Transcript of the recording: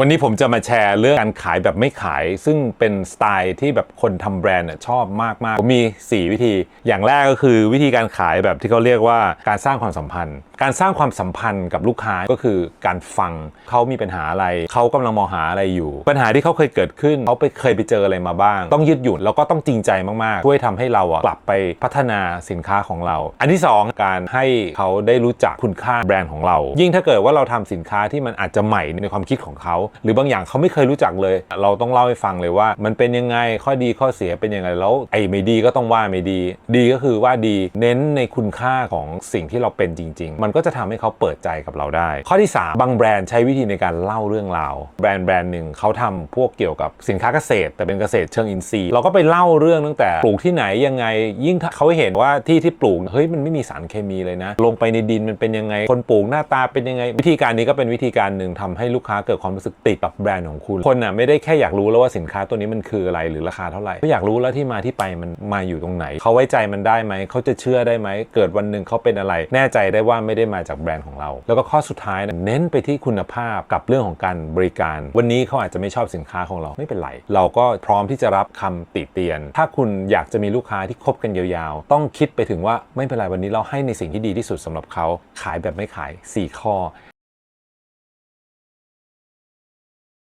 วันนี้ผมจะมาแชร์เรื่องการขายแบบไม่ขาย ซึ่งเป็นสไตล์ที่แบบคนทำแบรนด์ชอบมากๆผมมี 4 วิธี อย่างแรกก็คือวิธีการขายแบบที่เขาเรียกว่าการสร้างความสัมพันธ์ การสร้างความสัมพันธ์กับลูกค้าก็คือการฟังเขามีปัญหาอะไรเขากำลังมองหาอะไรอยู่ ปัญหาที่เขาเคยเกิดขึ้นเขาไปเคยไปเจออะไรมาบ้าง ต้องยืดหยุ่นแล้วก็ต้องจริงใจมากๆช่วยทำให้เราอะกลับไปพัฒนาสินค้าของเรา อันที่สองการให้เขาได้รู้จักคุณค่าแบรนด์ของเรา ยิ่งถ้าเกิดว่าเราทำสินค้าที่มันอาจจะใหม่ในความคิดของเขาหรือบางอย่างเขาไม่เคยรู้จักเลย เราต้องเล่าให้ฟังเลยว่า มันเป็นยังไงข้อดีข้อเสียเป็นยังไงแล้วไอ้ไม่ดีก็ต้องว่าไม่ดี ดีก็คือว่าดีเน้นในคุณค่าของสิ่งที่เราเป็นจริง ๆ มันก็จะทำให้เขาเปิดใจกับเราได้ ข้อที่ 3 บางแบรนด์ใช้วิธีในการเล่าเรื่องราวแบรนด์แบรนด์หนึ่งเขาทำพวกเกี่ยวกับสินค้าเกษตร แต่เป็นเกษตรเชิงอินทรีย์เราก็ไปเล่าเรื่องตั้งแต่ปลูกที่ไหนยังไง ยิ่งเขาเห็นว่าที่ที่ปลูกเฮ้ยมันไม่มีสารเคมีเลยนะ ลงไปในดินมันเป็นยังไงคนปลูกหน้าตาเป็นยังไง วิธีการนี้ก็เป็นวิธีการหนึ่งทำให้ลูกค้าเกิดความรู้สึกติดกับแบรนด์ของคุณ คนน่ะไม่ได้แค่อยากรู้แล้วว่าสินค้าตัวนี้มันคืออะไรหรือราคาเท่าไหร่เขาอยากรู้แล้วที่มาที่ไปมันมาอยู่ตรงไหน เขาไว้ใจมันได้ไหมเขาจะเชื่อได้ไหมเกิดวันหนึ่งเขาเป็นอะไร แน่ใจได้ว่าไม่ได้มาจากแบรนด์ของเรา แล้วก็ข้อสุดท้ายนะเน้นไปที่คุณภาพกับเรื่องของการบริการ วันนี้เขาอาจจะไม่ชอบสินค้าของเราไม่เป็นไร เราก็พร้อมที่จะรับคำติเตียน ถ้าคุณอยากจะมีลูกค้าที่คบกันยาวๆ ต้องคิดไปถึงว่าไม่เป็นไรวันนี้เราให้ในสิ่งที่ดีที่สุดสำหรับเขาขายแบบไม่ขาย 4 ข้อ